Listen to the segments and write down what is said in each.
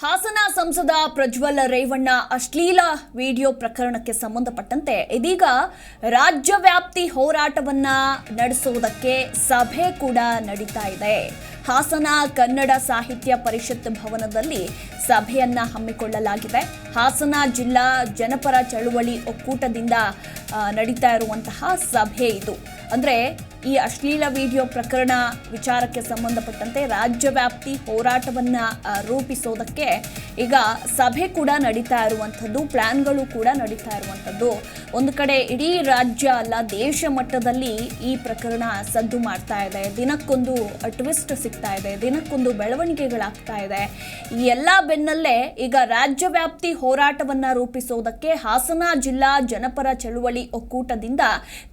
ಹಾಸನ ಸಂಸದ ಪ್ರಜ್ವಲ್ ರೇವಣ್ಣ ಅಶ್ಲೀಲ ವಿಡಿಯೋ ಪ್ರಕರಣಕ್ಕೆ ಸಂಬಂಧಪಟ್ಟಂತೆ ಇದೀಗ ರಾಜ್ಯ ವ್ಯಾಪ್ತಿ ಹೋರಾಟವನ್ನ ನಡೆಸುವುದಕ್ಕೆ ಸಭೆ ಕೂಡ ನಡೀತಾ ಇದೆ. ಹಾಸನ ಕನ್ನಡ ಸಾಹಿತ್ಯ ಪರಿಷತ್ ಭವನದಲ್ಲಿ ಸಭೆಯನ್ನ ಹಮ್ಮಿಕೊಳ್ಳಲಾಗಿದೆ. ಹಾಸನ ಜಿಲ್ಲಾ ಜನಪರ ಚಳುವಳಿ ಒಕ್ಕೂಟದಿಂದ ನಡೀತಾ ಇರುವಂತಹ ಸಭೆ ಇದು. ಅಂದ್ರೆ ಈ ಅಶ್ಲೀಲ ವಿಡಿಯೋ ಪ್ರಕರಣ ವಿಚಾರಕ್ಕೆ ಸಂಬಂಧಪಟ್ಟಂತೆ ರಾಜ್ಯ ವ್ಯಾಪ್ತಿ ಹೋರಾಟವನ್ನ ರೂಪಿಸೋದಕ್ಕೆ ಈಗ ಸಭೆ ಕೂಡ ನಡೀತಾ ಇರುವಂಥದ್ದು ಪ್ಲ್ಯಾನ್ಗಳು ಕೂಡ ನಡೀತಾ ಇರುವಂಥದ್ದು. ಒಂದು ಕಡೆ ಇಡೀ ರಾಜ್ಯ ಅಲ್ಲ, ದೇಶ ಮಟ್ಟದಲ್ಲಿ ಈ ಪ್ರಕರಣ ಸದ್ದು ಮಾಡ್ತಾ ಇದೆ. ದಿನಕ್ಕೊಂದು ಟ್ವಿಸ್ಟ್ ಸಿಗ್ತಾ ಇದೆ, ದಿನಕ್ಕೊಂದು ಬೆಳವಣಿಗೆಗಳಾಗ್ತಾ ಇದೆ. ಈ ಎಲ್ಲ ಬೆನ್ನಲ್ಲೇ ಈಗ ರಾಜ್ಯ ವ್ಯಾಪ್ತಿ ಹೋರಾಟವನ್ನ ರೂಪಿಸೋದಕ್ಕೆ ಹಾಸನ ಜಿಲ್ಲಾ ಜನಪರ ಚಳುವಳಿ ಒಕ್ಕೂಟದಿಂದ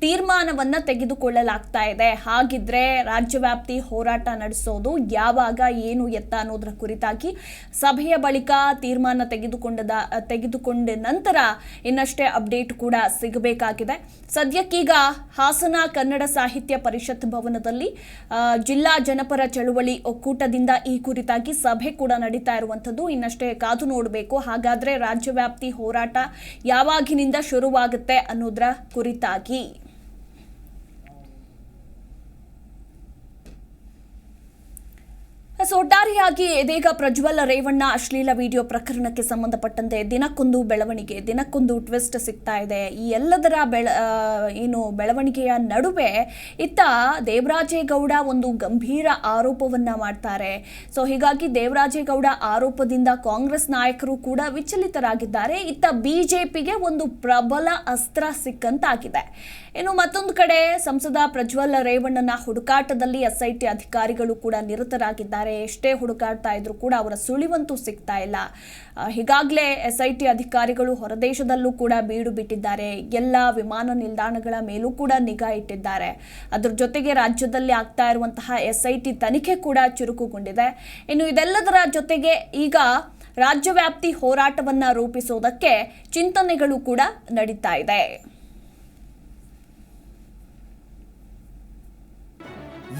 ತೀರ್ಮಾನವನ್ನ ತೆಗೆದುಕೊಳ್ಳಲಾಗ್ತಾ ಇದೆ. ಹಾಗಿದ್ರೆ ರಾಜ್ಯ ವ್ಯಾಪ್ತಿ ಹೋರಾಟ ನಡೆಸೋದು ಯಾವಾಗ, ಏನು ಎತ್ತ ಅನ್ನೋದರ ಕುರಿತಾಗಿ ಸಭೆಯ ಬಳಿಕ ತೀರ್ಮಾನ ತೆಗೆದುಕೊಂಡದ, ತೆಗೆದುಕೊಂಡ ನಂತರ ಇನ್ನಷ್ಟೇ ಅಪ್ಡೇಟ್ ಕೂಡ ಸಿಗಬೇಕಾಗಿದೆ. ಸದ್ಯಕ್ಕೀಗ ಹಾಸನ ಕನ್ನಡ ಸಾಹಿತ್ಯ ಪರಿಷತ್ ಭವನದಲ್ಲಿ ಜಿಲ್ಲಾ ಜನಪರ ಚಳುವಳಿ ಒಕ್ಕೂಟದಿಂದ ಈ ಕುರಿತಾಗಿ ಸಭೆ ಕೂಡ ನಡೀತಾ ಇರುವಂಥದ್ದು. ಇನ್ನಷ್ಟೇ ಕಾದು ನೋಡಬೇಕು. ಹಾಗಾದ್ರೆ ರಾಜ್ಯ ವ್ಯಾಪ್ತಿ ಹೋರಾಟ ಯಾವಾಗಿನಿಂದ ಶುರುವಾಗುತ್ತೆ ಅನ್ನೋದರ ಕುರಿತಾಗಿ. ಎಸ್, ಒಟ್ಟಾರೆಯಾಗಿ ಇದೀಗ ಪ್ರಜ್ವಲ್ ರೇವಣ್ಣ ಅಶ್ಲೀಲ ವಿಡಿಯೋ ಪ್ರಕರಣಕ್ಕೆ ಸಂಬಂಧಪಟ್ಟಂತೆ ದಿನಕ್ಕೊಂದು ಬೆಳವಣಿಗೆ ದಿನಕ್ಕೊಂದು ಟ್ವಿಸ್ಟ್ ಸಿಗ್ತಾ ಇದೆ. ಈ ಎಲ್ಲದರ ಬೆಳ ಏನು ಬೆಳವಣಿಗೆಯ ನಡುವೆ ಇತ್ತ ದೇವರಾಜೇಗೌಡ ಒಂದು ಗಂಭೀರ ಆರೋಪವನ್ನ ಮಾಡ್ತಾರೆ. ಸೊ ಹೀಗಾಗಿ ದೇವರಾಜೇಗೌಡ ಆರೋಪದಿಂದ ಕಾಂಗ್ರೆಸ್ ನಾಯಕರು ಕೂಡ ವಿಚಲಿತರಾಗಿದ್ದಾರೆ. ಇತ್ತ ಬಿಜೆಪಿಗೆ ಒಂದು ಪ್ರಬಲ ಅಸ್ತ್ರ ಸಿಕ್ಕಂತಾಗಿದೆ. ಇನ್ನು ಮತ್ತೊಂದು ಕಡೆ ಸಂಸದ ಪ್ರಜ್ವಲ್ ರೇವಣ್ಣನ ಹುಡುಕಾಟದಲ್ಲಿ ಎಸ್ಐಟಿ ಅಧಿಕಾರಿಗಳು ಕೂಡ ನಿರತರಾಗಿದ್ದಾರೆ. ಎಷ್ಟೇ ಹುಡುಕಾಡ್ತಾ ಇದ್ರು ಕೂಡ ಅವರ ಸುಳಿವಂತೂ ಸಿಗ್ತಾ ಇಲ್ಲ. ಹೀಗಾಗಲೇ ಎಸ್ ಐ ಟಿ ಅಧಿಕಾರಿಗಳು ಹೊರದೇಶದಲ್ಲೂ ಕೂಡ ಬೀಡು ಬಿಟ್ಟಿದ್ದಾರೆ. ಎಲ್ಲ ವಿಮಾನ ನಿಲ್ದಾಣಗಳ ಮೇಲೂ ಕೂಡ ನಿಗಾ ಇಟ್ಟಿದ್ದಾರೆ. ಅದ್ರ ಜೊತೆಗೆ ರಾಜ್ಯದಲ್ಲಿ ಆಗ್ತಾ ಇರುವಂತಹ ಎಸ್ಐಟಿ ತನಿಖೆ ಕೂಡ ಚುರುಕುಗೊಂಡಿದೆ. ಇನ್ನು ಇದೆಲ್ಲದರ ಜೊತೆಗೆ ಈಗ ರಾಜ್ಯವ್ಯಾಪ್ತಿ ಹೋರಾಟವನ್ನ ರೂಪಿಸೋದಕ್ಕೆ ಚಿಂತನೆಗಳು ಕೂಡ ನಡೀತಾ ಇದೆ.